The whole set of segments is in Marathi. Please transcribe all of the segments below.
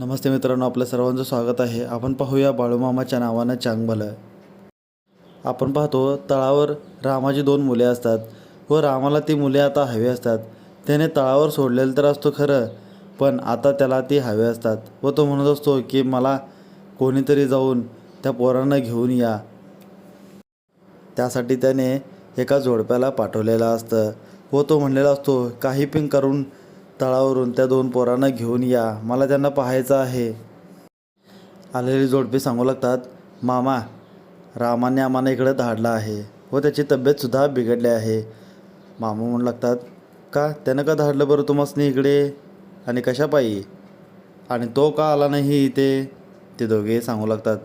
नमस्ते मित्रांनो आपल्या सर्वांचं स्वागत आहे. आपण पाहूया बाळूमामाच्या नावानं चांगभलं. आपण पाहतो तळावर रामाची दोन मुले असतात व रामाला ती मुले आता हवी असतात. त्याने तळावर सोडलेलं तर असतो खरं पण आता त्याला ती हवे असतात व तो म्हणत असतो की मला कोणीतरी जाऊन त्या पोरांना घेऊन या. त्यासाठी त्याने एका जोडप्याला पाठवलेलं असतं व तो म्हणलेला असतो काही पण करून तळावरून त्या दोन पोरांना घेऊन या. मला त्यांना पाहायचं आहे. आलेली जोडपे सांगू लागतात मामा रामाने आम्हाला इकडं धाडलं आहे व त्याची तब्येतसुद्धा बिघडली आहे. मामा म्हणू लागतात का? त्यानं का धाडलं बरं तुम्हाला इकडे? आणि कशा पायी? आणि तो का आला नाही इथे? ते दोघे सांगू लागतात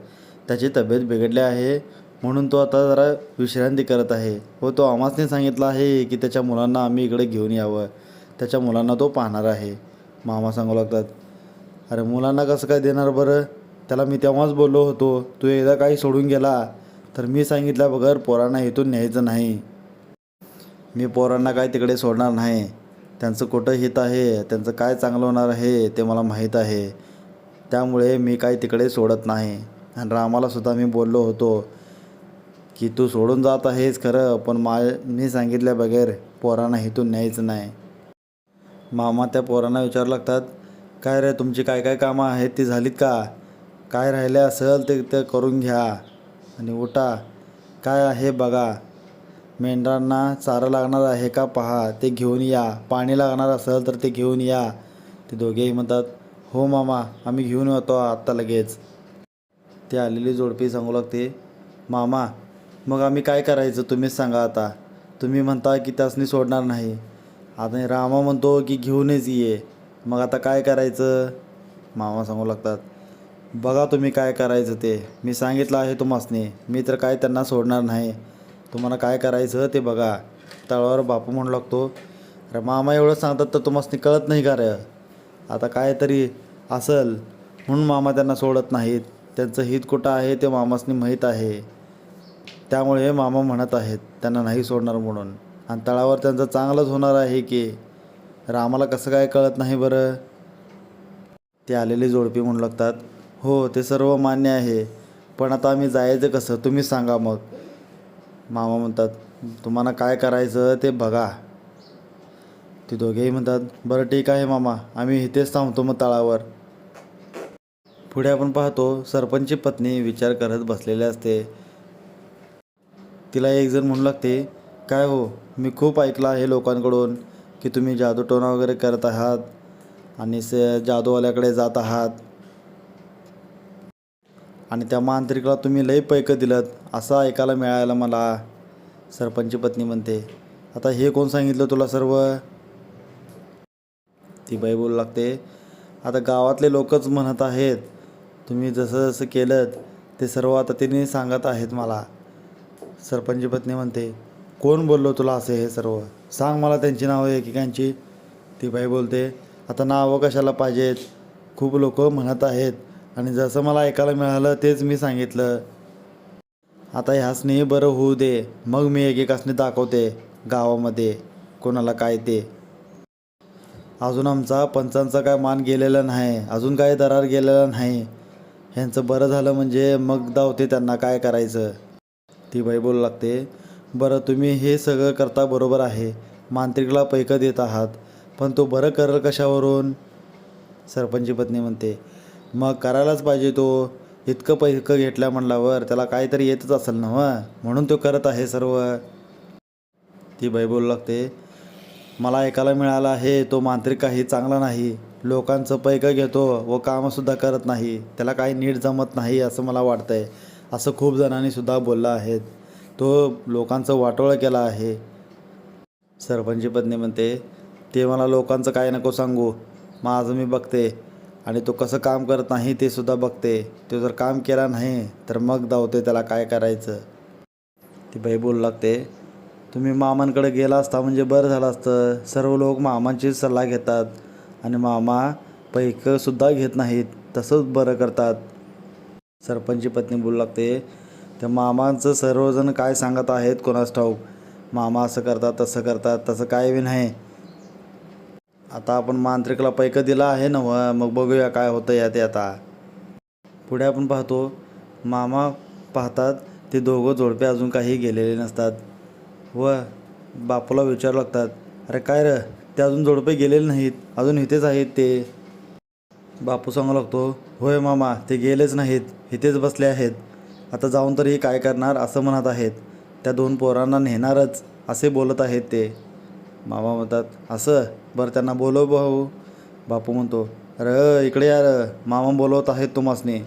त्याची तब्येत बिघडली आहे म्हणून तो आता जरा विश्रांती करत आहे व तो आम्हासने सांगितलं आहे की त्याच्या मुलांना आम्ही इकडे घेऊन यावं. त्याच्या मुलांना तो पाहणार आहे. मामा सांगू लागतात अरे मुलांना कसं काय देणार बरं? त्याला मी तेव्हाच बोललो होतो तू एकदा काही सोडून गेला. तर मी सांगितल्या बगर पोरांना इथून न्यायचं नाही. मी पोरांना काय तिकडे सोडणार नाही. त्यांचं कुठं हित आहे? त्यांचं काय चांगलं होणार आहे ते मला माहीत आहे. त्यामुळे मी काय तिकडे सोडत नाही. आणि रामाला सुद्धा मी बोललो होतो की तू सोडून जात आहेस खरं पण मा मी सांगितल्या बगैर पोरांना इथून न्यायचं नाही. मामा त्या पोरांना विचारू लागतात काय रे तुमची काय काय कामं आहेत? ती झालीत का? काय राहिले असेल ते ते करून घ्या आणि उठा. काय आहे बघा. मेंढरांना चारा लागणार आहे का पहा ते घेऊन या. पाणी लागणार असेल तर ते घेऊन या. ते दोघेही म्हणतात हो मामा आम्ही घेऊन येतो आत्ता लगेच. ते आलेली जोडपी सांगू लागते मामा मग आम्ही काय करायचं तुम्हीच सांगा आता. तुम्ही म्हणता की त्यासनी सोडणार नाही. आता रामा म्हणतो की घेऊनच ये. मग आता काय करायचं? मामा सांगू लागतात बघा तुम्ही काय करायचं ते. मी सांगितलं आहे तुम्हासने. मी तर काय त्यांना सोडणार नाही. तुम्हाला काय करायचं ते बघा. तळावर बापू म्हणू लागतो अरे मामा एवढं सांगतात तर तुम्हाला कळत नाही का रे? आता काय तरी असल. म्हणून मामा त्यांना सोडत नाहीत. त्यांचं हित कुठं आहे ते मामासनी माहीत आहे. त्यामुळे मामा म्हणत आहेत त्यांना नाही सोडणार म्हणून. आणि तळावर त्यांचं चांगलंच होणार आहे की? रामाला कसं काय कळत नाही बरं? ते आलेली जोडपी म्हणू लागतात. हो ते सर्व मान्य आहे. पण आता आम्ही जायचं कसं? तुम्हीच सांगा मग. मामा म्हणतात तुम्हाला काय करायचं ते बघा. ते दोघेही म्हणतात बरं ठीक आहे मामा. आम्ही इथेच थांबतो मग तळावर. पुढे आपण पाहतो सरपंचची पत्नी विचार करत बसलेली असते. तिला एक जण म्हणू लागते काय हो? मी खूप ऐकलं आहे लोकांकडून की तुम्ही जादूटोणा वगैरे करत आहात आणि से जादूवाल्याकडे जात आहात. आणि त्या मांत्रिकाला तुम्ही लई पैकं दिलं असं ऐकायला मिळायला मला सरपंच पत्नी म्हणते. आता हे कोण सांगितलं तुला सर्व? ती बाई बोलू लागते. आता गावातले लोकच म्हणत आहेत तुम्ही जसं जसं केलं ते सर्व आता तिने सांगत आहेत मला. सरपंच पत्नी म्हणते कोण बोललो तुला असे हे सर्व? सांग मला त्यांची नावं एकेकांची. ती बाई बोलते आता नावं कशाला पाहिजेत? खूप लोक म्हणत आहेत आणि जसं मला ऐकायला मिळालं तेच मी सांगितलं. आता ह्यासनी बरं होऊ दे. मग मी एकेकासनी दाखवते गावामध्ये कोणाला काय ते. अजून आमचा पंचांचा काय मान गेलेला नाही. अजून काय दरार गेलेला नाही. ह्यांचं बरं झालं म्हणजे मग दावते त्यांना काय करायचं? ती बाई बोलू लागते बरं तुम्ही हे सगळं करता बरोबर आहे. मांत्रिकला पैकं देत आहात. पण तो बरं करल कशावरून? सरपंची पत्नी म्हणते मग करायलाच पाहिजे तो. इतकं पैकं घेतल्या म्हणल्यावर त्याला काहीतरी येतच असेल ना व म्हणून तो करत आहे सर्व. ती बाई बोलू लागते मला ऐकायला मिळालं आहे तो मांत्रिक काही चांगला नाही. लोकांचं पैकं घेतो व कामंसुद्धा करत नाही. त्याला काही नीट जमत नाही असं मला वाटतंय. असं खूप जणांनी सुद्धा बोललं आहेत. तो लोकांचं वाटोळं केला आहे. सरपंची पत्नी म्हणते ते मला लोकांचं काय नको सांगू. माझं मी बघते. आणि तो कसं काम करत नाही ते सुद्धा बघते. तो जर काम केला नाही तर मग धावते त्याला काय करायचं? ती बाई बोलू लागते तुम्ही मामांकडे गेला असता म्हणजे बरं झालं असतं. सर्व लोक मामांचीच सल्ला घेतात. आणि मामा पैकंसुद्धा घेत नाहीत. तसंच बरं करतात. सरपंची पत्नी बोलू लागते त्या मामांचं सर्वजण काय सांगत आहेत कोणास ठाऊक? मामा असं करतात तसं करतात तसं काय बी नाही. आता आपण मांत्रिकला पैक दिला आहे ना व मग बघूया काय होतं या ते आता. पुढे आपण पाहतो मामा पाहतात ते दोघं जोडपे अजून काही गेलेले नसतात. व बापूला विचारू लागतात अरे काय र ते अजून जोडपे गेलेले नाहीत अजून इथेच आहेत ते. बापू सांगू लागतो होय मामा ते गेलेच नाहीत इथेच बसले आहेत. आता जाऊन तरी काय करणार असं म्हणत आहेत. त्या दोन पोरांना नेणारच असे बोलत आहेत ते. मामा म्हणतात असं? बरं त्यांना बोलव भाऊ. बापू म्हणतो अरे इकडे यार मामा बोलवत आहेत तुम्हासनी.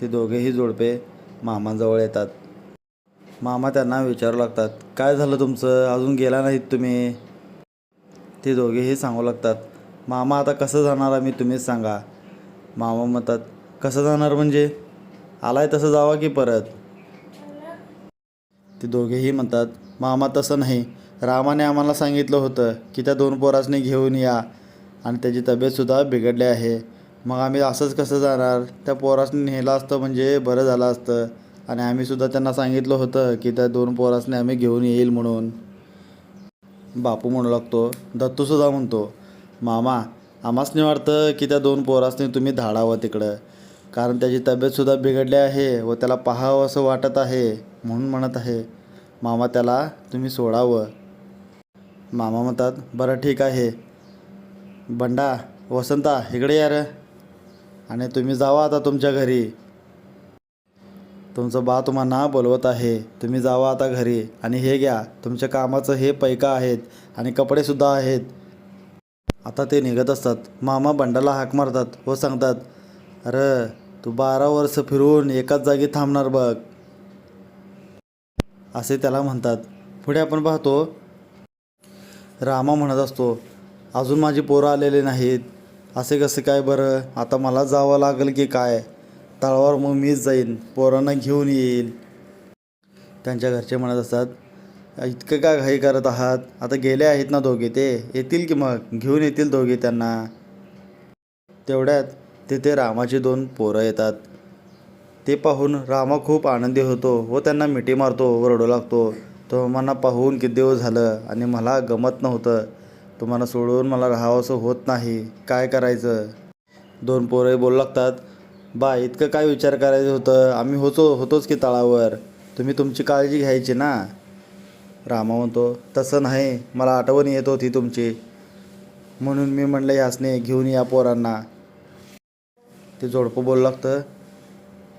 ते दोघेही जोडपे मामाजवळ येतात. मामा त्यांना विचारू लागतात काय झालं तुमचं? अजून गेला नाहीत तुम्ही. ते दोघेही सांगू लागतात मामा आता कसं जाणार आम्ही तुम्हीच सांगा. मामा म्हणतात कसं जाणार म्हणजे? आलाय तसं जावा की परत? ते दोघेही म्हणतात मामा तसं नाही. रामाने आम्हाला सांगितलं होतं की त्या दोन पोरासने घेऊन या आणि त्याची तब्येतसुद्धा बिघडली आहे. मग आम्ही असंच कसं जाणार? त्या पोरासने नेलं असतं म्हणजे बरं झालं असतं आणि आम्हीसुद्धा त्यांना सांगितलं होतं की त्या दोन पोरासने आम्ही घेऊन येईल म्हणून. बापू म्हणू लागतो दत्तूसुद्धा म्हणतो मामा आम्हासनी वाटतं की त्या दोन पोरासनी तुम्ही धाडावं तिकडं. कारण त्याची तब्येतसुद्धा बिघडली आहे व त्याला पाहावं असं वाटत आहे म्हणून म्हणत आहे. मामा त्याला तुम्ही सोडावं. मामा म्हणतात बरं ठीक आहे. बंडा वसंता इकडे यार आणि तुम्ही जावा आता तुमच्या घरी. तुमचं बा तुम्हाला बोलवत आहे. तुम्ही जावा आता घरी आणि हे घ्या. तुमच्या कामाचं हे पैका आहेत आणि कपडेसुद्धा आहेत. आता ते निघत असतात. मामा बंडाला हाक मारतात व सांगतात अरे तू बारा वर्ष फिरून एकाच जागी थांबणार बघ. असे त्याला म्हणतात. पुढे आपण पाहतो. रामा म्हणत असतो अजून माझी पोरं आलेले नाहीत. असे कसे काय बरं? आता मला जावं लागेल की काय? तळावर मग मीच जाईन. पोरांना घेऊन येईल त्यांच्या घरचे म्हणत असतात इतकं का घाई करत आहात? आता गेले आहेत ना दोघे ते? येतील की मग? घेऊन येतील दोघे त्यांना. तेवढ्यात तिथे रामाची दोन पोरं येतात. ते पाहून रामा खूप आनंदी होतो व त्यांना मिठी मारतो व रडू लागतो. तुम्हाला पाहून किती दिवस झालं आणि मला गमत नव्हतं. तुम्हाला सोडून मला राहावंसं होत नाही. काय करायचं? दोन पोरंही बोलू लागतात बा इतकं काय विचार करायचं होतं? आम्ही होतो होतोच की तळावर. तुम्ही तुमची काळजी घ्यायची ना. रामा म्हणतो तसं नाही. मला आठवण येत होती तुमची. म्हणून मी म्हणलं यासने घेऊन या पोरांना. ते जोडपं बोलू लागतं.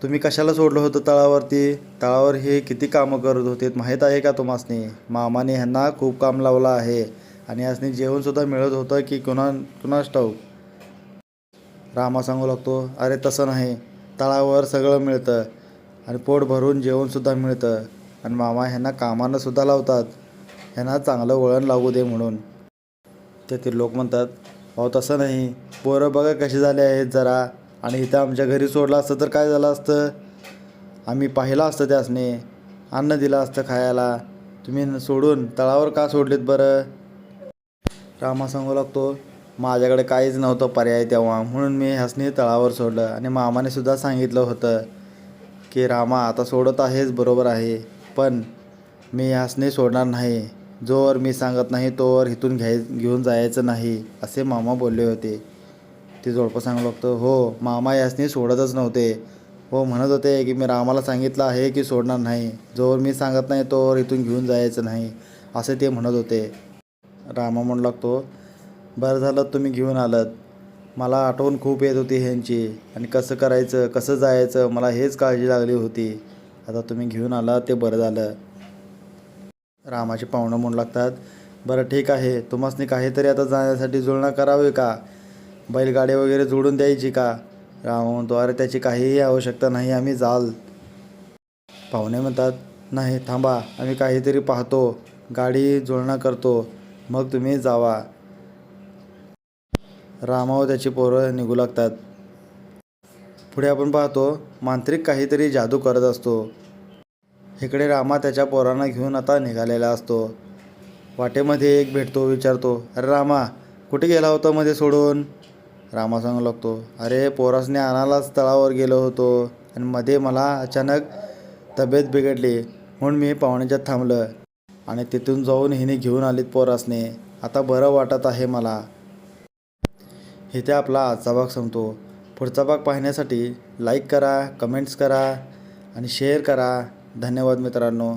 तुम्ही कशाला सोडलं होतं तळावरती? तळावर हे किती कामं करत होते माहीत आहे का तुम्हासनी? मामाने ह्यांना खूप काम लावलं आहे आणि यासनी जेवणसुद्धा मिळत होतं की कुणा कुणास ठाऊक. रामा सांगू लागतो अरे तसं नाही. तळावर सगळं मिळतं आणि पोट भरून जेवणसुद्धा मिळतं आणि मामा ह्यांना कामानंसुद्धा लावतात. ह्यांना चांगलं वळण लागू दे म्हणून. तेथील लोक म्हणतात अहो तसं नाही. पोरं बघा कसे झाले आहेत जरा. आणि इथं आमच्या घरी सोडलं असतं तर काय झालं असतं? आम्ही पाहिलं असतं त्यासने. अन्न दिलं असतं खायला. तुम्ही सोडून तळावर का सोडलेत बरं? रामा सांगू लागतो माझ्याकडे काहीच नव्हतं पर्याय तेव्हा. म्हणून मी ह्यासने तळावर सोडलं आणि मामाने सुद्धा सांगितलं होतं की रामा आता सोडत आहेच बरोबर आहे. पण मी ह्यासने सोडणार नाही. जोवर मी सांगत नाही तोवर इथून घ्याय घेऊन जायचं नाही असे मामा बोलले होते. ते जोडपं सांगू लागतं हो मामा यासनी सोडतच नव्हते. हो म्हणत होते की मी रामाला सांगितलं आहे की सोडणार नाही. जोवर मी सांगत नाही तोवर इथून घेऊन जायचं नाही असे ते म्हणत होते. रामा म्हणू लागतो बरं झालं तुम्ही घेऊन आलात. मला आठवण खूप येत होती ह्यांची. आणि कसं करायचं कसं जायचं मला हेच काळजी लागली होती. आता तुम्ही घेऊन आला ते बरं झालं. रामाचे पाहुणं म्हणू लागतात बरं ठीक आहे. तुम्हासनी काहीतरी आता जाण्यासाठी जुळणा करावी का? बैलगाडी वगैरे जोडून द्यायची का? राम म्हणतो अरे त्याची काहीही आवश्यकता नाही आम्ही जाल. पाहुणे म्हणतात नाही थांबा आम्ही काहीतरी पाहतो गाडी जुळणा करतो मग तुम्ही जावा. रामाव त्याची पोरं निघू लागतात. पुढे आपण पाहतो मांत्रिक काहीतरी जादू करत असतो. इकडे रामा त्याच्या पोरांना घेऊन आता निघालेला असतो. वाटेमध्ये एक भेटतो विचारतो अरे रामा कुठे गेला होता मध्ये सोडून? रामा सांगू लागतो अरे पोरासने आणायलाच तळावर गेलो होतो आणि मध्ये मला अचानक तब्येत बिघडली म्हणून मी पाहुण्याच्यात थांबलं आणि तिथून जाऊन हिने घेऊन आलीत पोरासने. आता बरं वाटत आहे मला. इथे आपला आजचा भाग संपतो. पुढचा भाग पाहण्यासाठी लाईक करा कमेंट्स करा आणि शेअर करा. धन्यवाद मित्रांनो.